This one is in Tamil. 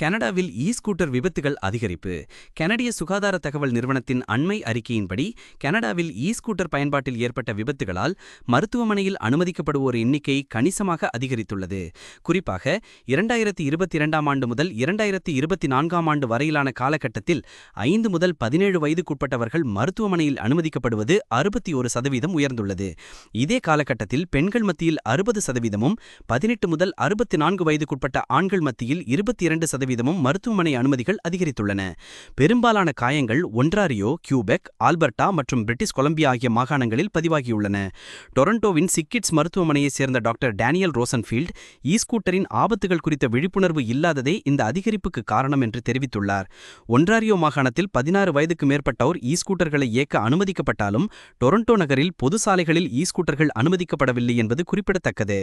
கனடாவில் இ ஸ்கூட்டர் விபத்துகள் அதிகரிப்பு. கனடிய சுகாதார தகவல் நிறுவனத்தின் அண்மை அறிக்கையின்படி கனடாவில் இ ஸ்கூட்டர் பயன்பாட்டில் ஏற்பட்ட விபத்துகளால் மருத்துவமனையில் அனுமதிக்கப்படுவோர் எண்ணிக்கை கணிசமாக அதிகரித்துள்ளது. குறிப்பாக இரண்டாயிரத்தி இருபத்தி இரண்டாம் ஆண்டு முதல் இரண்டாயிரத்தி இருபத்தி நான்காம் ஆண்டு வரையிலான காலகட்டத்தில் ஐந்து முதல் பதினேழு வயதுக்குட்பட்டவர்கள் மருத்துவமனையில் அனுமதிக்கப்படுவது அறுபத்தி ஒரு சதவீதம் உயர்ந்துள்ளது. இதே காலகட்டத்தில் பெண்கள் மத்தியில் அறுபது சதவீதமும் பதினெட்டு முதல் அறுபத்தி நான்கு வயதுக்குட்பட்ட ஆண்கள் மத்தியில் இருபத்தி இரண்டு சதவீதமும் மருத்துவமனை அனுமதிகள் அதிகரித்துள்ளன. பெரும்பாலான காயங்கள் ஒன்றாரியோ கியூபெக் ஆல்பர்டா மற்றும் பிரிட்டிஷ் கொலம்பியா ஆகிய மாகாணங்களில் பதிவாகியுள்ளன. டொரண்டோவின் சிக்கிட்ஸ் மருத்துவமனையைச் சேர்ந்த டாக்டர் டேனியல் ரோசன்ஃபீல்ட் ஈஸ்கூட்டரின் ஆபத்துகள் குறித்த விழிப்புணர்வு இல்லாததே இந்த அதிகரிப்புக்கு காரணம் என்று தெரிவித்துள்ளார். ஒன்றாரியோ மாகாணத்தில் பதினாறு வயதுக்கு மேற்பட்டோர் ஈஸ்கூட்டர்களை இயக்க அனுமதிக்கப்பட்டாலும் டொரண்டோ நகரில் பொது சாலைகளில் ஈஸ்கூட்டர்கள் அனுமதிக்கப்படவில்லை என்பது குறிப்பிடத்தக்கது.